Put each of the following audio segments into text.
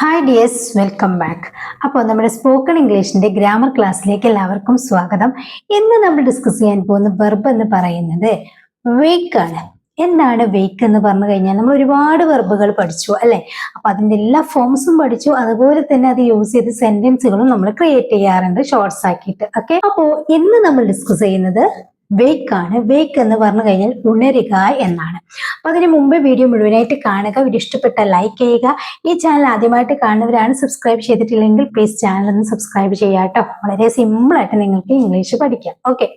Hi dears welcome back അപ്പോൾ നമ്മുടെ spoken ഇംഗ്ലീഷിന്റെ grammar ക്ലാസ്സിലേക്ക് എല്ലാവർക്കും സ്വാഗതം. ഇന്ന് നമ്മൾ ഡിസ്കസ് ചെയ്യാൻ പോകുന്ന വെർബ് എന്ന് പറയുന്നത് ആണ്. എന്താണ് വേക്ക് എന്ന് പറഞ്ഞു കഴിഞ്ഞാൽ നമ്മൾ ഒരുപാട് വെർബുകൾ പഠിച്ചു അല്ലെ? അപ്പൊ അതിന്റെ എല്ലാ ഫോംസും പഠിച്ചു. അതുപോലെ തന്നെ അത് യൂസ് ചെയ്ത് സെന്റൻസുകളും നമ്മൾ ക്രിയേറ്റ് ചെയ്യാറുണ്ട് ഷോർട്സ് ആക്കിയിട്ട്. ഓക്കെ അപ്പോൾ ഇന്ന് നമ്മൾ ഡിസ്കസ് ചെയ്യുന്നത് വേക്ക് ആണ്. വേക്ക് എന്ന് പറഞ്ഞു കഴിഞ്ഞാൽ ഉണരുക എന്നാണ്. അപ്പൊ അതിന് മുമ്പ് വീഡിയോ മുഴുവനായിട്ട് കാണുക. വീഡിയോ ഇഷ്ടപ്പെട്ട ലൈക്ക് ചെയ്യുക. ഈ ചാനൽ ആദ്യമായിട്ട് കാണുന്നവരാണ് സബ്സ്ക്രൈബ് ചെയ്തിട്ടില്ലെങ്കിൽ പ്ലീസ് ചാനൽ ഒന്ന് സബ്സ്ക്രൈബ് ചെയ്യാട്ടോ വളരെ സിമ്പിൾ ആയിട്ട് നിങ്ങൾക്ക് ഇംഗ്ലീഷ് പഠിക്കാം. ഓക്കെ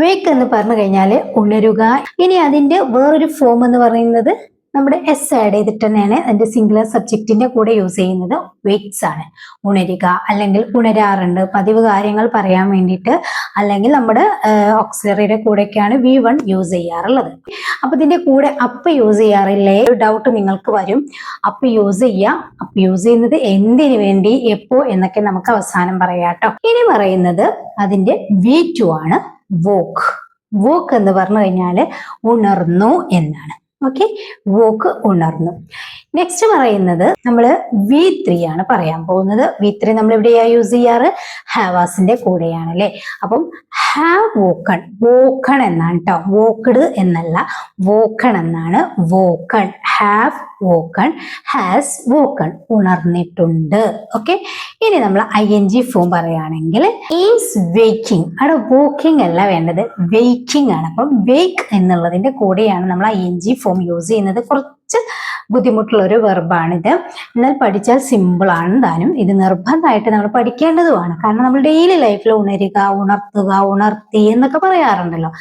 വേക്ക് എന്ന് പറഞ്ഞു കഴിഞ്ഞാൽ ഉണരുക. ഇനി അതിന്റെ വേറൊരു ഫോം എന്ന് പറയുന്നത് നമ്മുടെ എസ് ആഡ് ചെയ്തിട്ട് തന്നെയാണ് അതിന്റെ സിംഗുലർ സബ്ജക്റ്റിന്റെ കൂടെ യൂസ് ചെയ്യുന്നത് വെയ്റ്റ്സ് ആണ്. ഉണരുക അല്ലെങ്കിൽ ഉണരാറുണ്ട്. പതിവ് കാര്യങ്ങൾ പറയാൻ വേണ്ടിയിട്ട് അല്ലെങ്കിൽ നമ്മുടെ ഓക്സിലറിയുടെ കൂടെയൊക്കെയാണ് വി വൺ യൂസ് ചെയ്യാറുള്ളത്. അപ്പൊ ഇതിന്റെ കൂടെ അപ്പ് യൂസ് ചെയ്യാറില്ലേ? ഒരു ഡൗട്ട് നിങ്ങൾക്ക് വരും. അപ്പ് യൂസ് ചെയ്യാം. അപ്പ് യൂസ് ചെയ്യുന്നത് എന്തിനു വേണ്ടി എപ്പോ എന്നൊക്കെ നമുക്ക് അവസാനം പറയാട്ടോ ഇനി പറയുന്നത് അതിന്റെ വി ടു ആണ്. വോക്ക് വോക്ക് എന്ന് പറഞ്ഞു കഴിഞ്ഞാൽ ഉണർന്നു എന്നാണ്. ഓക്കെ വോക്ക് ഉണർന്നു. നെക്സ്റ്റ് പറയുന്നത് നമ്മൾ വി ത്രീ ആണ് പറയാൻ പോകുന്നത്. വി ത്രീ നമ്മൾ എവിടെയാ യൂസ് ചെയ്യാറ്? ഹാവാസിന്റെ കൂടെയാണ് അല്ലെ? അപ്പം ഹാവ് വോക്കൺ വോക്കൺ എന്നാണ് കേട്ടോ വോക്കഡ് എന്നല്ല വോക്കൺ എന്നാണ് woken have woken has woken ഉണർന്നിട്ടുണ്ട്. Okay ഇനി നമ്മൾ ഐ എൻ ജി ഫോം പറയുകയാണെങ്കിൽ ഈസ് വെയ്ക്കിംഗ് അവിടെ വോക്കിംഗ് അല്ല വേണ്ടത് വെയ്ക്കിംഗ് ആണ്. അപ്പം വെയ്ക്ക് എന്നുള്ളതിന്റെ കൂടെയാണ് നമ്മൾ I N G form use ചെയ്യുന്നത്. കുറച്ച് ബുദ്ധിമുട്ടുള്ള ഒരു വെർബാണിത് എന്നാൽ പഠിച്ചാൽ സിമ്പിൾ ആണ് താനും. ഇത് നിർബന്ധമായിട്ട് നമ്മൾ പഠിക്കേണ്ടതുമാണ്. കാരണം നമ്മൾ ഡെയിലി ലൈഫിൽ ഉണരുക ഉണർത്തുക ഉണർത്തി എന്നൊക്കെ പറയാറുണ്ടല്ലോ.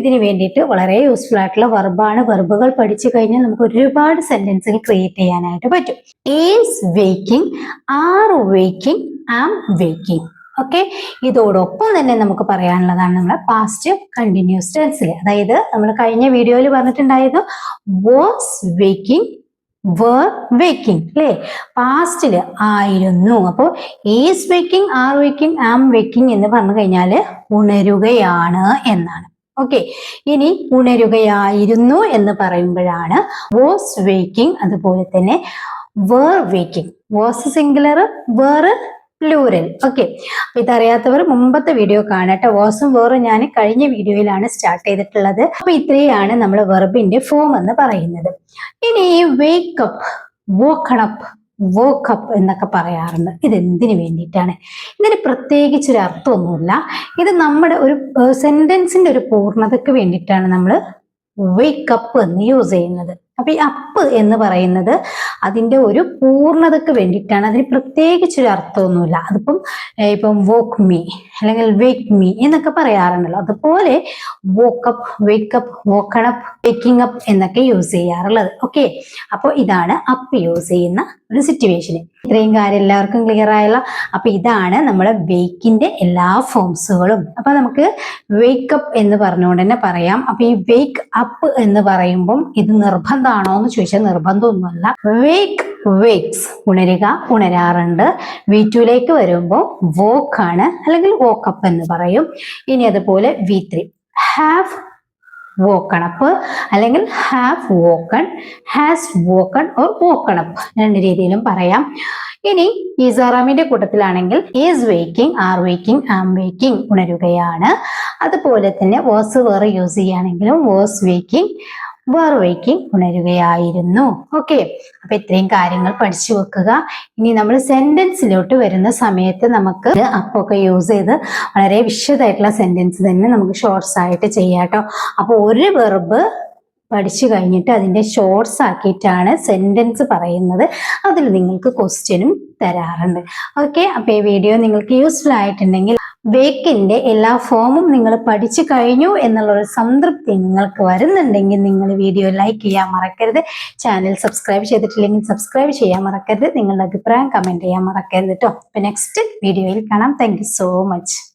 ഇതിന് വേണ്ടിയിട്ട് വളരെ യൂസ്ഫുൾ ആയിട്ടുള്ള വെർബാണ് വെർബുകൾ പഠിച്ചു കഴിഞ്ഞാൽ നമുക്ക് ഒരുപാട് സെന്റൻസുകൾ ക്രിയേറ്റ് ചെയ്യാനായിട്ട് പറ്റും. Is waking are waking am waking okay ഇതോടൊപ്പം തന്നെ നമുക്ക് പറയാനുള്ളതാണ് നമ്മുടെ പാസ്റ്റ് കണ്ടിന്യൂസ് ടെൻസിൽ അതായത് നമ്മൾ കഴിഞ്ഞ വീഡിയോയിൽ പറഞ്ഞിട്ടുണ്ടായിരുന്നു വാസ് വേക്കിംഗ് വേർ വേക്കിംഗ് അല്ലേ പാസ്റ്റിൽ ആയിരുന്നു. അപ്പോൾ is waking are waking am waking എന്ന് പറഞ്ഞു കഴിഞ്ഞാൽ ഉണരുകയാണ് എന്നാണ്. ഓക്കെ ഇനി ഉണരുകയായിരുന്നു എന്ന് പറയുമ്പോഴാണ് വാസ് വേക്കിംഗ് അതുപോലെ തന്നെ were waking was singular were plural okay അപ്പൊ ഇതറിയാത്തവർ മുമ്പത്തെ വീഡിയോ കാണട്ടെ. വാസും വേറും ഞാൻ കഴിഞ്ഞ വീഡിയോയിലാണ് സ്റ്റാർട്ട് ചെയ്തിട്ടുള്ളത്. അപ്പൊ ഇത്രയാണ് നമ്മൾ വെർബിന്റെ ഫോം എന്ന് പറയുന്നത്. ഇനി വേക്കപ്പ് വോക്കണപ്പ് വോക്കപ്പ് എന്നൊക്കെ പറയാറുണ്ട്. ഇത് എന്തിനു വേണ്ടിയിട്ടാണ്? ഇതിന് പ്രത്യേകിച്ച് ഒരു അർത്ഥമൊന്നുമില്ല. ഇത് നമ്മുടെ ഒരു സെന്റൻസിന്റെ ഒരു പൂർണതയ്ക്ക് വേണ്ടിയിട്ടാണ് നമ്മൾ വേക്കപ്പ് എന്ന് യൂസ് ചെയ്യുന്നത്. അപ്പൊ ഈ അപ്പ് എന്ന് പറയുന്നത് അതിന്റെ ഒരു പൂർണതയ്ക്ക് വേണ്ടിയിട്ടാണ്. അതിന് പ്രത്യേകിച്ച് ഒരു അർത്ഥമൊന്നുമില്ല. അതിപ്പം ഇപ്പം വോക്ക് മീ അല്ലെങ്കിൽ വേക്ക് മീ എന്നൊക്കെ പറയാറുണ്ടല്ലോ. അതുപോലെ woke up wake up woken up waking up എന്നൊക്കെ യൂസ് ചെയ്യാറുള്ളത്. ഓക്കെ അപ്പോൾ ഇതാണ് അപ്പ് യൂസ് ചെയ്യുന്ന ഒരു സിറ്റുവേഷൻ ഇത്രയും കാര്യം എല്ലാവർക്കും ക്ലിയർ ആയല്ലോ. അപ്പൊ ഇതാണ് നമ്മുടെ വെയ്ക്കിന്റെ എല്ലാ ഫോംസുകളും അപ്പൊ നമുക്ക് വെയ്ക്കപ്പ് എന്ന് പറഞ്ഞുകൊണ്ട് തന്നെ പറയാം. അപ്പൊ ഈ വെയ്ക്ക് അപ്പ് എന്ന് പറയുമ്പം ഇത് നിർബന്ധമാണോ എന്ന് ചോദിച്ചാൽ നിർബന്ധമൊന്നുമല്ല. വെയ്ക്ക് വേക്സ് ഉണരുക ഉണരാറുണ്ട്. വി ടുയിലേക്ക് വരുമ്പോൾ വോക്ക് ആണ് അല്ലെങ്കിൽ വോക്കപ്പ് എന്ന് പറയും. ഇനി അതുപോലെ വി ത്രീ ഹാവ് വോക്കണപ്പ് അല്ലെങ്കിൽ have woken has woken or woken up രണ്ട് രീതിയിലും പറയാം. ഇനി ഈസാറാമിന്റെ കൂട്ടത്തിലാണെങ്കിൽ is waking are waking am waking ഉണരുകയാണ്. അതുപോലെ തന്നെ വേഴ്സ് വേറെ യൂസ് ചെയ്യുകയാണെങ്കിലും വേഴ്സ് വേക്കിംഗ് വേർ വേക്കിംഗ് ഉണരുകയായിരുന്നു. ഓക്കെ അപ്പൊ ഇത്രയും കാര്യങ്ങൾ പഠിച്ചു വെക്കുക. ഇനി നമ്മൾ സെന്റൻസിലോട്ട് വരുന്ന സമയത്ത് നമുക്ക് അപ്പൊക്കെ യൂസ് ചെയ്ത് വളരെ വിശദമായിട്ടുള്ള സെന്റൻസ് തന്നെ നമുക്ക് ഷോർട്സ് ആയിട്ട് ചെയ്യാട്ടോ അപ്പോൾ അപ്പൊ ഒരു വെർബ് പഠിച്ചു കഴിഞ്ഞിട്ട് അതിന്റെ ഷോർട്സ് ആക്കിയിട്ടാണ് സെന്റൻസ് പറയുന്നത്. അതിൽ നിങ്ങൾക്ക് ക്വസ്റ്റ്യനും തരാറുണ്ട്. ഓക്കെ അപ്പൊ ഈ വീഡിയോ നിങ്ങൾക്ക് യൂസ്ഫുൾ ആയിട്ടുണ്ടെങ്കിൽ വേക്കിന്റെ എല്ലാ ഫോമും നിങ്ങൾ പഠിച്ചു കഴിഞ്ഞു എന്നുള്ള ഒരു സംതൃപ്തി നിങ്ങൾക്ക് വരുന്നുണ്ടെങ്കിൽ നിങ്ങൾ വീഡിയോ ലൈക്ക് ചെയ്യാൻ മറക്കരുത്. ചാനൽ സബ്സ്ക്രൈബ് ചെയ്തിട്ടില്ലെങ്കിൽ സബ്സ്ക്രൈബ് ചെയ്യാൻ മറക്കരുത്. നിങ്ങളുടെ അഭിപ്രായം കമന്റ് ചെയ്യാൻ മറക്കരുത് കേട്ടോ അപ്പൊ നെക്സ്റ്റ് വീഡിയോയിൽ കാണാം. Thank so much